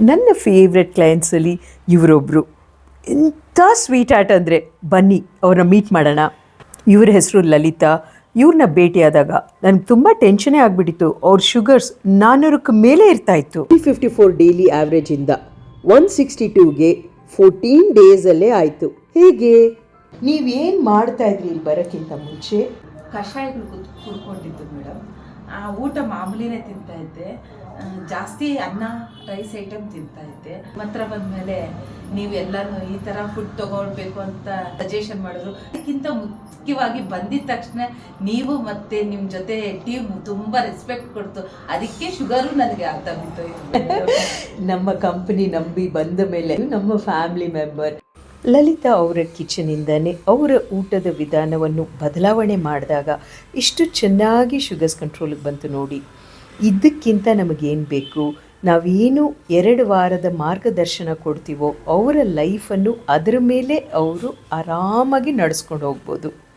ನನ್ನ ಫೇವ್ರೆಟ್ ಕ್ಲೈಂಟ್ಸಲ್ಲಿ ಇವರೊಬ್ಬರು ಎಂಥ sweet art ಅಂದರೆ ಬನ್ನಿ ಅವ್ರನ್ನ ಮೀಟ್ ಮಾಡೋಣ. ಇವ್ರ ಹೆಸರು ಲಲಿತಾ. ಇವ್ರನ್ನ ಭೇಟಿಯಾದಾಗ ನನಗೆ ತುಂಬ ಟೆನ್ಷನೇ ಆಗಿಬಿಟ್ಟಿತ್ತು. ಅವ್ರ ಶುಗರ್ಸ್ ನಾನ್ನೂರಕ್ಕೆ ಮೇಲೆ ಇರ್ತಾ ಇತ್ತು. ತ್ರೀ ಫಿಫ್ಟಿ ಫೋರ್ ಡೈಲಿ ಆ್ಯಾವ್ರೇಜಿಂದ ಒನ್ ಸಿಕ್ಸ್ಟಿ ಟೂಗೆ ಫೋರ್ಟೀನ್ ಡೇಸಲ್ಲೇ ಆಯಿತು. ಹೇಗೆ? ನೀವೇನು ಮಾಡ್ತಾ ಇದ್ರಿ ಇಲ್ಲಿ ಬರೋಕ್ಕಿಂತ ಮುಂಚೆ? ಕಷಾಯಗಳು ಕುತ್ಕೊಂಡಿದ್ದು ಕುಡ್ಕೊಂಡಿದ್ದು ಮೇಡಮ್ ಊಟ ಮಾಮೂಲಿನೇ ತಿಂತಾ ಇದ್ದೆ. ಜಾಸ್ತಿ ಅನ್ನ ರೈಸ್ ಐಟಮ್ ತಿಂತಾ ಇದ್ದೆ. ಮಾತ್ರ ಬಂದಮೇಲೆ ನೀವೆಲ್ಲನೂ ಈ ಥರ ಫುಡ್ ತಗೊಳ್ಬೇಕು ಅಂತ ಸಜೆಷನ್ ಮಾಡಿದ್ರು. ಅದಕ್ಕಿಂತ ಮುಖ್ಯವಾಗಿ ಬಂದಿದ ತಕ್ಷಣ ನೀವು ಮತ್ತೆ ನಿಮ್ಮ ಜೊತೆ ಟೀಮ್ ತುಂಬ ರೆಸ್ಪೆಕ್ಟ್ ಕೊಡ್ತು. ಅದಕ್ಕೆ ಶುಗರು ನನಗೆ ಅರ್ಥ ಬಿತ್ತು ನಮ್ಮ ಕಂಪನಿ ನಂಬಿ ಬಂದ ಮೇಲೆ, ನಮ್ಮ ಫ್ಯಾಮಿಲಿ ಮೆಂಬರ್ ಲಲಿತಾ ಅವರ ಕಿಚನಿಂದನೇ ಅವರ ಊಟದ ವಿಧಾನವನ್ನು ಬದಲಾವಣೆ ಮಾಡಿದಾಗ ಇಷ್ಟು ಚೆನ್ನಾಗಿ ಶುಗರ್ಸ್ ಕಂಟ್ರೋಲಿಗೆ ಬಂತು ನೋಡಿ. ಇದಕ್ಕಿಂತ ನಮಗೇನು ಬೇಕು? ನಾವೇನು ಎರಡು ವಾರದ ಮಾರ್ಗದರ್ಶನ ಕೊಡ್ತೀವೋ ಅವರ ಲೈಫನ್ನು ಅದರ ಮೇಲೆ ಅವರು ಆರಾಮಾಗಿ ನಡೆಸ್ಕೊಂಡು ಹೋಗ್ಬೋದು.